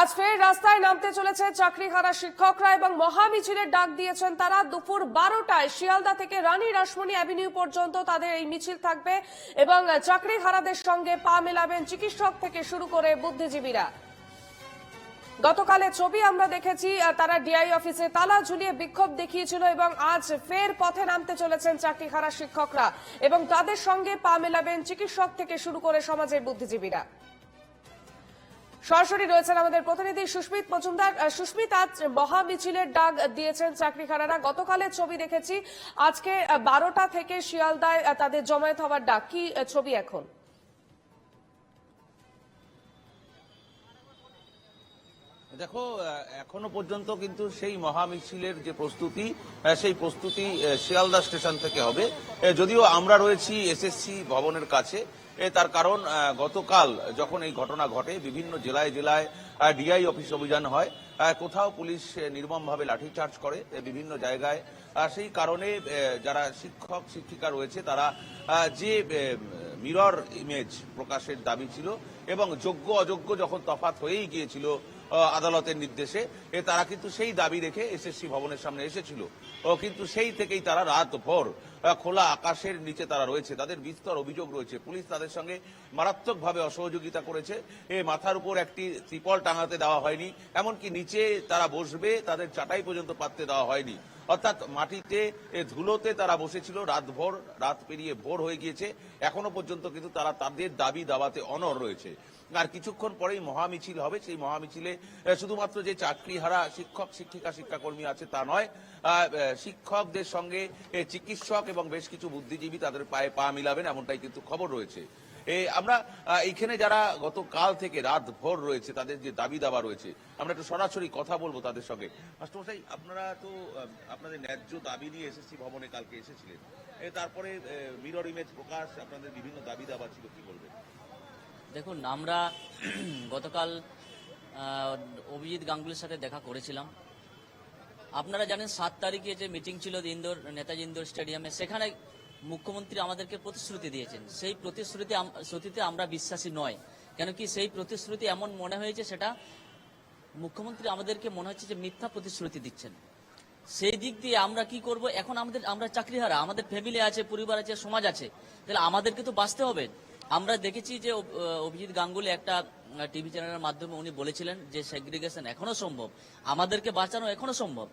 আজ ফের রাস্তায় নামতে চলেছে চাকরিহারা শিক্ষকরা এবং মহামিছিলের ডাক দিয়েছেন তারা। দুপুর বারোটায় শিয়ালদা থেকে রানী রাসমণি অ্যাভিনিউ পর্যন্ত তাদের এই মিছিল থাকবে এবং চাকরিহারাদের সঙ্গে পা মেলাবেন চিকিৎসক থেকে শুরু করে বুদ্ধিজীবীরা। গতকালে ছবি আমরা দেখেছি তারা ডিআই অফিসে তালা ঝুলিয়ে বিক্ষোভ দেখিয়েছিল এবং আজ ফের পথে নামতে চলেছেন চাকরিহারা শিক্ষকরা এবং তাদের সঙ্গে পা মেলাবেন চিকিৎসক থেকে শুরু করে সমাজের বুদ্ধিজীবীরা। সরাসরি রয়েছেন আমাদের প্রতিনিধি সুস্মিত মজুমদার। সুস্মিত, আজ মহা মিছিলের ডাক দিয়েছেন চাকরিখানারা গতকালের ছবি দেখেছি, আজকে বারোটা থেকে শিয়ালদায় তাদের জমায়েত হওয়ার ডাক। কি ছবি এখন? দেখো এখনও পর্যন্ত কিন্তু সেই মহামিছিলের যে প্রস্তুতি সেই প্রস্তুতি শিয়ালদা স্টেশন থেকে হবে। যদিও আমরা রয়েছি এসএসসি ভবনের কাছে তার কারণ গতকাল যখন এই ঘটনা ঘটে, বিভিন্ন জেলায় জেলায় ডিআই অফিস অভিযান হয় কোথাও পুলিশ নির্মমভাবে লাঠিচার্জ করে বিভিন্ন জায়গায় সেই কারণে যারা শিক্ষক, শিক্ষিকা রয়েছে, তারা যে মিরর ইমেজ প্রকাশের দাবি ছিল এবং যোগ্য অযোগ্য যখন তফাত হয়েই গিয়েছিল আদালতের নির্দেশে, এ তারা কিন্তু সেই দাবি রেখে এসএসসি ভবনের সামনে এসেছিল। কিন্তু সেই থেকেই তারা রাত ভর খোলা আকাশের নিচে তারা রয়েছে। তাদের বিস্তর অভিযোগ রয়েছে। পুলিশ তাদের সঙ্গে মারাত্মকভাবে অসহযোগিতা করেছে। এ মাথার উপর একটি ত্রিপল টাঙাতে দেওয়া হয়নি। এমনকি নিচে তারা বসবে, তাদের চাটাই পর্যন্ত পাততে দেওয়া হয়নি। অর্থাৎ মাটিতে ধুলোতে তারা বসেছিল রাত ভোর রাত পেরিয়ে ভোর হয়ে গিয়েছে। এখনও পর্যন্ত কিন্তু তারা তাদের দাবি দাবাতে অনর রয়েছে। আর কিছুক্ষণ পরেই মহামিছিল হবে। সেই মহামিছিলে শুধুমাত্র যে চাকরিহারা শিক্ষক, শিক্ষিকা, শিক্ষাকর্মী আছে তা নয় শিক্ষকদের সঙ্গে চিকিৎসক এবং বেশ কিছু বুদ্ধিজীবী তাদের পায়ে পা মিলাবেন, এমনটাই কিন্তু খবর রয়েছে। আমরা আহ, এইখানে যারা গতকাল থেকে রাত ভোর রয়েছে তাদের যে দাবি দাবা রয়েছে আমরা একটু সরাসরি কথা বলব তাদের সঙ্গে। মাস্টারমশাই আপনারা তো আপনাদের ন্যায্য দাবি নিয়ে এসএসসি ভবনে কালকে এসেছিলেন। তারপরে মিরর ইমেজ প্রকাশ আপনাদের বিভিন্ন দাবি দাবা ছিল কি বলবেন? দেখুন আমরা গতকাল অভিজিৎ গাঙ্গুলির সাথে দেখা করেছিলাম। আপনারা জানেন সাত তারিখে যে মিটিং ছিল ইন্দোর নেতাজি ইন্দোর স্টেডিয়ামে সেখানে মুখ্যমন্ত্রী আমাদেরকে প্রতিশ্রুতি দিয়েছেন। সেই প্রতিশ্রুতি শ্রুতিতে আমরা বিশ্বাসী নয়। কেন কি সেই প্রতিশ্রুতি এমন মনে হয়েছে সেটা মুখ্যমন্ত্রী আমাদেরকে মনে হচ্ছে যে মিথ্যা প্রতিশ্রুতি দিচ্ছেন। সেই দিক দিয়ে আমরা কি করব? এখন আমাদের আমরা চাকরিহারা, আমাদের ফ্যামিলি আছে, পরিবার আছে, সমাজ আছে। তাহলে আমাদেরকে তো বাঁচতে হবে। আমরা দেখেছি যে অভিজিৎ গাঙ্গুলি একটা টিভি চ্যানেলের মাধ্যমে উনি বলেছিলেন যে সেগ্রিগেশন এখনও সম্ভব। আমাদেরকে বাঁচানো এখনও সম্ভব।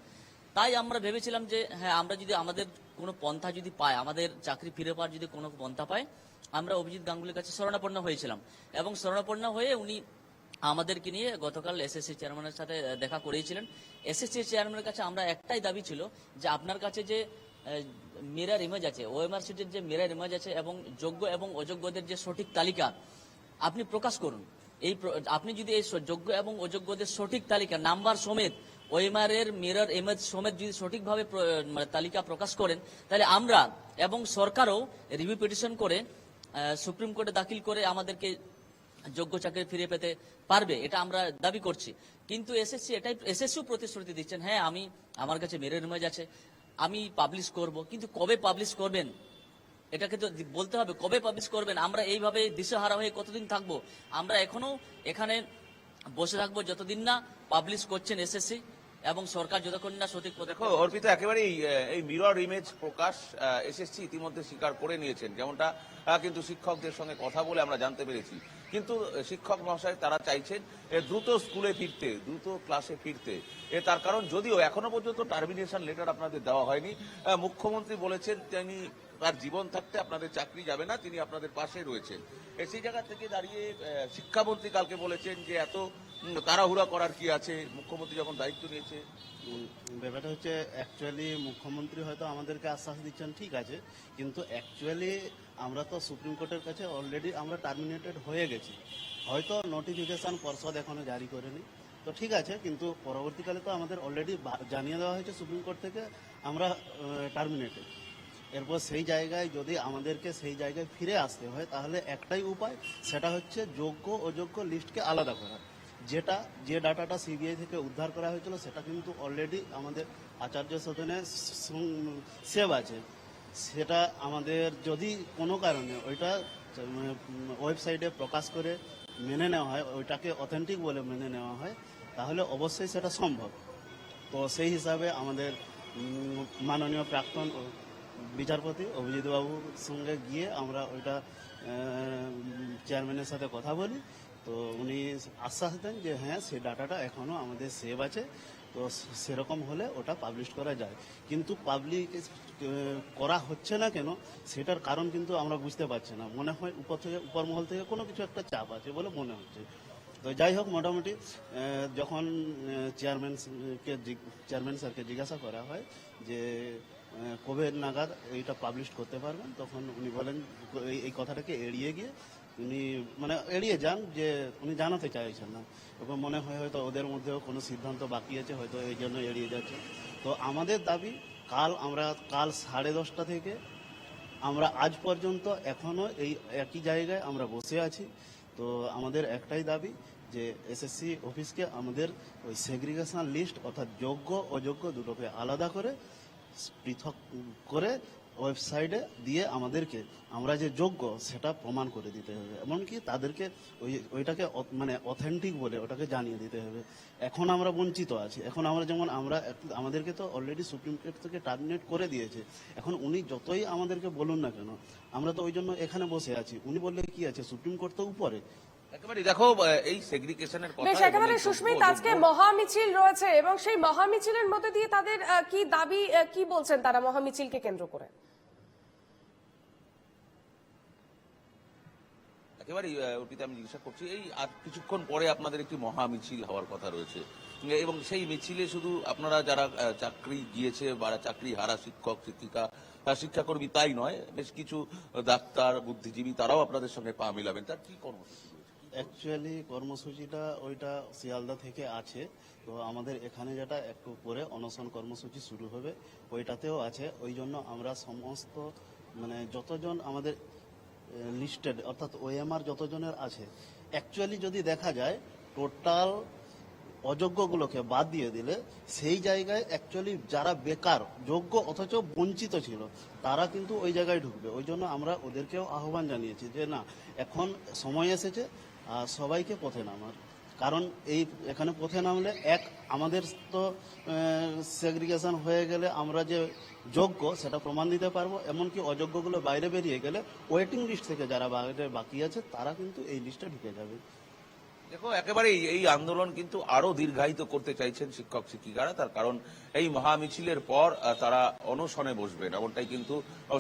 তাই আমরা ভেবেছিলাম যে হ্যাঁ আমরা যদি আমাদের কোনো পন্থা যদি পাই আমাদের চাকরি ফিরে পাওয়ার যদি কোনো পন্থা পাই আমরা অভিজিৎ গাঙ্গুলির কাছে শরণাপন্ন হয়েছিলাম। এবং শরণাপন্ন হয়ে উনি আমাদেরকে নিয়ে গতকাল এসএসসি চেয়ারম্যানের সাথে দেখা করেছিলেন এসএসসি চেয়ারম্যানের কাছে আমরা একটাই দাবি ছিল যে, আপনার কাছে যে মিরার ইমেজ আছে ওএমআর সিটির যে মিরার ইমেজ আছে এবং যোগ্য এবং অযোগ্যদের যে সঠিক তালিকা, আপনি প্রকাশ করুন। এই আপনি যদি এই যোগ্য এবং অযোগ্যদের সঠিক তালিকা, নাম্বার সমেত ওএমআর এর মিরর ইমেজ সমেত যদি সঠিকভাবে মানে তালিকা প্রকাশ করেন, তাহলে আমরা এবং সরকারও রিভিউ পিটিশন করে সুপ্রিম কোর্টে দাখিল করে আমাদেরকে যোগ্য চাকরি ফিরে পেতে পারবে, এটা আমরা দাবি করছি। কিন্তু এসএসসি এটাই, এসএসসিও প্রতিশ্রুতি দিচ্ছেন হ্যাঁ আমি, আমার কাছে মেরের ইমেজ আছে, আমি পাবলিশ করব, কিন্তু কবে পাবলিশ করবেন? এটাকে তো বলতে হবে, কবে পাবলিশ করবেন? আমরা এইভাবে দিশেহারা হয়ে কতদিন থাকব? আমরা এখনও এখানে বসে থাকব যতদিন না পাবলিশ করছেন এসএসসি। এবং সরকার যতক্ষণ না সঠিক দেখো অর্পিতা একেবারে এই মিরর ইমেজ প্রকাশ এসএসসি ইতিমধ্যে স্বীকার করে নিয়েছেন। যেমনটা কিন্তু শিক্ষকদের সঙ্গে কথা বলে আমরা জানতে পেরেছি। কিন্তু শিক্ষক মহাশয় তারা চাইছেন দ্রুত স্কুলে ফিরতে দ্রুত ক্লাসে ফিরতে। এ তার কারণ যদিও এখনও পর্যন্ত টার্মিনেশন লেটার আপনাদের দেওয়া হয়নি মুখ্যমন্ত্রী বলেছেন তিনি তার জীবন থাকতে আপনাদের চাকরি যাবে না তিনি আপনাদের পাশে রয়েছেন। সেই জায়গা থেকে দাঁড়িয়ে শিক্ষামন্ত্রী কালকে বলেছেন যে এত তাড়াহুড়া করার কি আছে? মুখ্যমন্ত্রী যখন দায়িত্ব নিয়েছে। ব্যাপারটা হচ্ছে অ্যাকচুয়ালি মুখ্যমন্ত্রী হয়তো আমাদেরকে আশ্বাস দিচ্ছেন, ঠিক আছে। কিন্তু অ্যাকচুয়ালি আমরা তো সুপ্রিম কোর্টের কাছে অলরেডি আমরা টার্মিনেটেড হয়ে গেছি। হয়তো নোটিফিকেশন পর্ষদ এখনও জারি করেনি। তো ঠিক আছে, কিন্তু পরবর্তীকালে তো আমাদের অলরেডি জানিয়ে দেওয়া হয়েছে সুপ্রিম কোর্ট থেকে, আমরা টার্মিনেটেড এরপর সেই জায়গায় যদি আমাদেরকে সেই জায়গায় ফিরে আসতে হয়, তাহলে একটাই উপায়, সেটা হচ্ছে যোগ্য অযোগ্য লিস্টকে আলাদা করা। যেটা, যে ডাটাটা সিবিআই থেকে উদ্ধার করা হয়েছিল, সেটা কিন্তু অলরেডি আমাদের আচার্য সদনে সেভ আছে। সেটা আমাদের যদি কোনো কারণে ওইটা ওয়েবসাইটে প্রকাশ করে মেনে নেওয়া হয়, ওইটাকে অথেন্টিক বলে মেনে নেওয়া হয়, তাহলে অবশ্যই সেটা সম্ভব। তো সেই হিসাবে আমাদের মাননীয় প্রাক্তন বিচারপতি অভিজিৎ বাবুর সঙ্গে গিয়ে আমরা ওইটা চেয়ারম্যানের সাথে কথা বলি। তো উনি আশ্বাস দেন যে হ্যাঁ সে ডাটাটা এখনও আমাদের সেভ আছে। তো সেরকম হলে ওটা পাবলিশ করা যায়। কিন্তু পাবলিক করা হচ্ছে না কেন, সেটার কারণ কিন্তু আমরা বুঝতে পারছি না। মনে হয় উপর থেকে, উপর মহল থেকে কোনো কিছু একটা চাপ আছে বলে মনে হচ্ছে। তো যাই হোক, মোটামুটি যখন চেয়ারম্যানকে চেয়ারম্যান স্যারকে জিজ্ঞাসা করা হয় যে কবে নাগাদ এইটা পাবলিশ করতে পারবেন, তখন উনি বলেন এই কথাটাকে এড়িয়ে গিয়ে উনি মানে এড়িয়ে যান যে উনি জানাতে চাইছেন না। এবং মনে হয় হয়তো ওদের মধ্যেও কোনো সিদ্ধান্ত বাকি আছে, হয়তো এই জন্য এড়িয়ে যাচ্ছে। তো আমাদের দাবি, কাল আমরা, কাল সাড়ে দশটা থেকে আমরা আজ পর্যন্ত এখনও এই একই জায়গায় আমরা বসে আছি। তো আমাদের একটাই দাবি যে এসএসসি অফিসকে আমাদের ওই সেগ্রিগেশন লিস্ট অর্থাৎ যোগ্য, অযোগ্য দুটোকে আলাদা করে, পৃথক করে ওয়েবসাইটে দিয়ে আমাদেরকে, আমরা যে যোগ্য, সেটা প্রমাণ করে দিতে হবে। এমনকি তাদেরকে ওই, ওইটাকে মানে অথেন্টিক বলে ওটাকে জানিয়ে দিতে হবে। এখন আমরা বঞ্চিত আছি। এখন আমরা যেমন, আমরা আমাদেরকে তো অলরেডি সুপ্রিম কোর্ট থেকে টার্মিনেট করে দিয়েছে। এখন উনি যতই আমাদেরকে বলুন না কেন, আমরা তো ওই জন্য এখানে বসে আছি। উনি বললে কি আছে? সুপ্রিম কোর্ট তো উপরে। একেবারে দেখো এই সেগ্রিগেশনের কথা বেশ এবং একেবারে সুস্মিত আজকে মহামিছিল রয়েছে এবং সেই মহামিছিলের মধ্যে দিয়ে তাদের কি দাবি কি বলছেন তারা মহামিছিলকে কেন্দ্র করে? একেবারেই আহ, আমি জিজ্ঞাসা করছি এই আর কিছুক্ষণ পরে আপনাদের একটি মহা মিছিল হওয়ার কথা রয়েছে। এবং সেই মিছিলে শুধু আপনারা যারা চাকরি গিয়েছে বা চাকরি হারা শিক্ষক শিক্ষিকা শিক্ষাকর্মী তাই নয় বেশ কিছু ডাক্তার বুদ্ধিজীবী তারাও আপনাদের সঙ্গে পা মিলাবেন। তার কি কর্মসূচি? অ্যাকচুয়ালি কর্মসূচিটা ওইটা শিয়ালদা থেকে আছে। তো আমাদের এখানে যেটা একটু পরে অনশন কর্মসূচি শুরু হবে, ওইটাতেও আছে। ওই জন্য আমরা সমস্ত মানে যতজন আমাদের লিস্টেড অর্থাৎ ওএমআর যতজনের আছে অ্যাকচুয়ালি যদি দেখা যায় টোটাল অযোগ্যগুলোকে বাদ দিয়ে দিলে, সেই জায়গায় অ্যাকচুয়ালি যারা বেকার, যোগ্য অথচ বঞ্চিত ছিল, তারা কিন্তু ওই জায়গায় ঢুকবে। ওই জন্য আমরা ওদেরকেও আহ্বান জানিয়েছি যে, না, এখন সময় এসেছে সবাইকে পথে নামার। কারণ এই এখানে পথে নামলে এক, আমাদের তো সেগ্রিগেশন হয়ে গেলে আমরা যে যোগ্য সেটা প্রমাণ দিতে পারব। এমনকি অযোগ্যগুলো বাইরে বেরিয়ে গেলে ওয়েটিং লিস্ট থেকে যারা বাইরে বাকি আছে, তারা কিন্তু এই লিস্টে ঢুকে যাবে। দেখো একেবারে এই আন্দোলন কিন্তু আরও দীর্ঘায়িত করতে চাইছেন শিক্ষক, শিক্ষিকারা। তার কারণ এই মহামিছিলের পর তারা অনশনে বসবেন। এমনটাই কিন্তু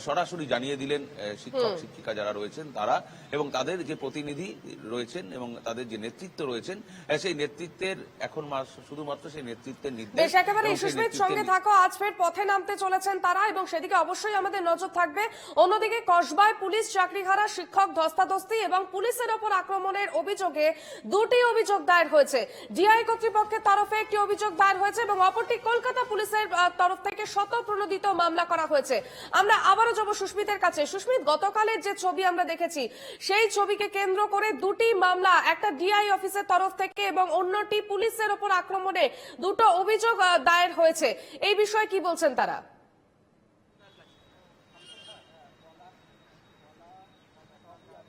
সরাসরি জানিয়ে দিলেন শিক্ষক শিক্ষিকা যারা রয়েছেন তারা এবং তাদের যে প্রতিনিধি রয়েছেন এবং তাদের যে নেতৃত্ব রয়েছেন সেই নেতৃত্বের এখন শুধুমাত্র সেই নেতৃত্বের নির্দেশ একেবারে এবং সেই সুস্মিত নেতৃত্বের সঙ্গে থাকো। আজ ফের পথে নামতে চলেছেন তারা এবং সেদিকে অবশ্যই আমাদের নজর থাকবে। অন্যদিকে কসবায় পুলিশ চাকরিহারা শিক্ষক ধস্তাধস্তি এবং পুলিশের ওপর আক্রমণের অভিযোগে দুটি অভিযোগ দায়ের হয়েছে। ডিআই কর্তৃপক্ষের তরফে একটি অভিযোগ দায়ের হয়েছে এবং অপরটি কলকাতা পুলিশের তরফ থেকে শত প্রণোদিত মামলা করা হয়েছে। আমরা আবারও যাব সুস্মিতের কাছে। সুস্মিত, গতকালের যে ছবি আমরা দেখেছি, সেই ছবিকে কেন্দ্র করে দুটি মামলা, একটা ডিআই অফিসের তরফ থেকে এবং অন্যটি পুলিশের ওপর আক্রমণে দুটো অভিযোগ দায়ের হয়েছে। এই বিষয়ে কি বলছেন তারা?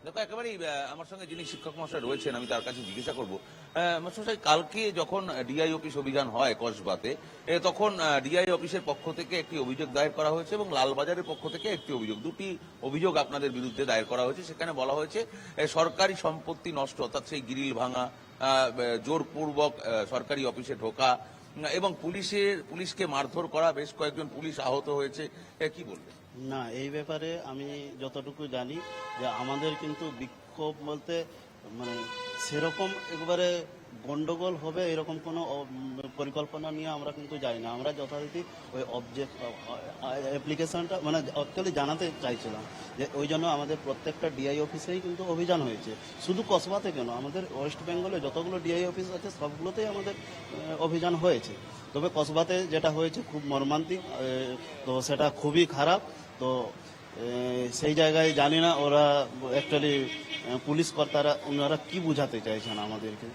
দেখো, একেবারেই আমার সঙ্গে যিনি শিক্ষক মহাশয় রয়েছেন, আমি তার কাছে জিজ্ঞাসা করব। মশাই কালকে যখন ডিআই অফিস অভিযান হয় কসবাতে তখন ডিআই অফিসের পক্ষ থেকে একটি অভিযোগ দায়ের করা হয়েছে এবং লালবাজারের পক্ষ থেকে একটি অভিযোগ। দুটি অভিযোগ আপনাদের বিরুদ্ধে দায়ের করা হয়েছে। সেখানে বলা হয়েছে সরকারি সম্পত্তি নষ্ট, অর্থাৎ সেই গ্রিল ভাঙা জোরপূর্বক সরকারি অফিসে ঢোকা এবং পুলিশের, পুলিশকে মারধর করা বেশ কয়েকজন পুলিশ আহত হয়েছে। কি বলবেন? না, এই ব্যাপারে আমি যতটুকু জানি যে আমাদের কিন্তু বিক্ষোভ বলতে মানে সেরকম একবারে গন্ডগোল হবে এরকম কোনো পরিকল্পনা নিয়ে আমরা কিন্তু যাই না। আমরা যথারীতি ওই অবজেক্ট অ্যাপ্লিকেশনটা মানে অ্যাকচুয়ালি জানাতে চাইছিলাম যে ওই জন্য আমাদের প্রত্যেকটা ডিআই অফিসেই কিন্তু অভিযান হয়েছে। শুধু কসবাতে কেন আমাদের ওয়েস্ট বেঙ্গলে যতগুলো ডিআই অফিস আছে, সবগুলোতেই আমাদের অভিযান হয়েছে। তবে কসবাতে যেটা হয়েছে খুব মর্মান্তিক তো সেটা খুবই খারাপ। তো সেই জায়গায় জানি না ওরা অ্যাকচুয়ালি পুলিশ কর্তারা, ওনারা কি বুঝাতে চাইছেন আমাদেরকে?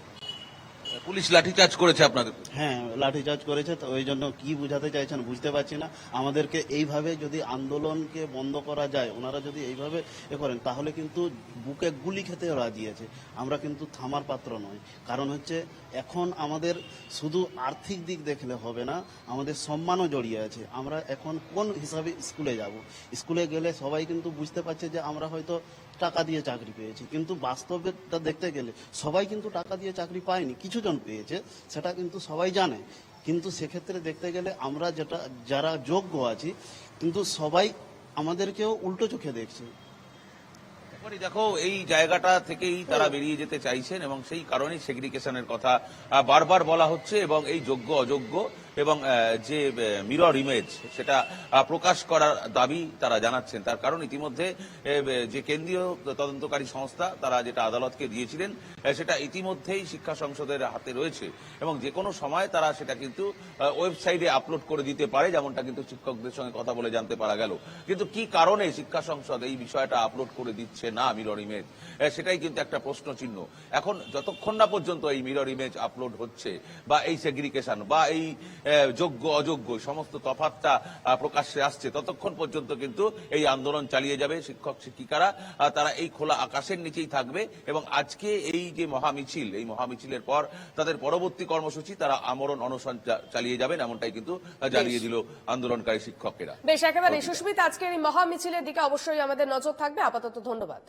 পুলিশ লাঠিচার্জ করেছে আপনাদের। হ্যাঁ লাঠিচার্জ করেছে, তো ওই জন্য কি বুঝাতে চাইছেন বুঝতে পারছি না। আমাদেরকে এইভাবে যদি আন্দোলনকে বন্ধ করা যায়, ওনারা যদি এইভাবে এ করেন, তাহলে কিন্তু বুকে গুলি খেতে রাজি আছে। আমরা কিন্তু থামার পাত্র নয় কারণ হচ্ছে, এখন আমাদের শুধু আর্থিক দিক দেখলে হবে না, আমাদের সম্মানও জড়িয়ে আছে। আমরা এখন কোন হিসাবে স্কুলে যাব? স্কুলে গেলে সবাই কিন্তু বুঝতে পারছে যে আমরা হয়তো টাকা দিয়ে চাকরি পেয়েছি। কিন্তু বাস্তবেটা দেখতে গেলে সবাই কিন্তু টাকা দিয়ে চাকরি পায়নি কিছু জন পেয়েছে, সেটা কিন্তু সবাই জানে। কিন্তু সেক্ষেত্রে দেখতে গেলে আমরা যেটা, যারা যোগ্য আছি, কিন্তু সবাই আমাদেরকেও উল্টো চোখে দেখছে। দেখো, এই জায়গাটা থেকেই তারা বেরিয়ে যেতে চাইছেন এবং সেই কারণেই সেগ্রিগেশনের কথা বারবার বলা হচ্ছে এবং এই যোগ্য, অযোগ্য এবং যে মিরর ইমেজ সেটা প্রকাশ করার দাবি তারা জানাচ্ছেন। তার কারণ ইতিমধ্যে যে কেন্দ্রীয় তদন্তকারী সংস্থা, তারা যেটা আদালতকে দিয়েছিলেন সেটা ইতিমধ্যেই শিক্ষা সংসদের হাতে রয়েছে। এবং যে কোনো সময় তারা সেটা কিন্তু ওয়েবসাইটে আপলোড করে দিতে পারে, যেমনটা কিন্তু শিক্ষকদের সঙ্গে কথা বলে জানতে পারা গেল। কিন্তু কি কারণে শিক্ষা সংসদ এই বিষয়টা আপলোড করে দিচ্ছে না মিরর ইমেজ সেটাই কিন্তু একটা প্রশ্ন চিহ্ন এখন যতক্ষণ না পর্যন্ত এই মিরর ইমেজ আপলোড হচ্ছে, বা এই সেগ্রিগেশন বা এই যোগ্য অযোগ্য সমস্ত তফাতটা প্রকাশ্যে আসছে। ততক্ষণ পর্যন্ত কিন্তু এই আন্দোলন চালিয়ে যাবে শিক্ষক শিক্ষিকারা। তারা এই খোলা আকাশের নিচেই থাকবে এবং আজকে এই যে মহামিছিল এই মহামিছিলের পর তাদের পরবর্তী কর্মসূচি তারা আমরণ অনশন চালিয়ে যাবেন এমনটাই কিন্তু জানিয়ে দিল আন্দোলনকারী শিক্ষকেরা। বেশ একেবারে সুস্মিত আজকের এই মহা মিছিলের দিকে অবশ্যই আমাদের নজর থাকবে। আপাতত ধন্যবাদ।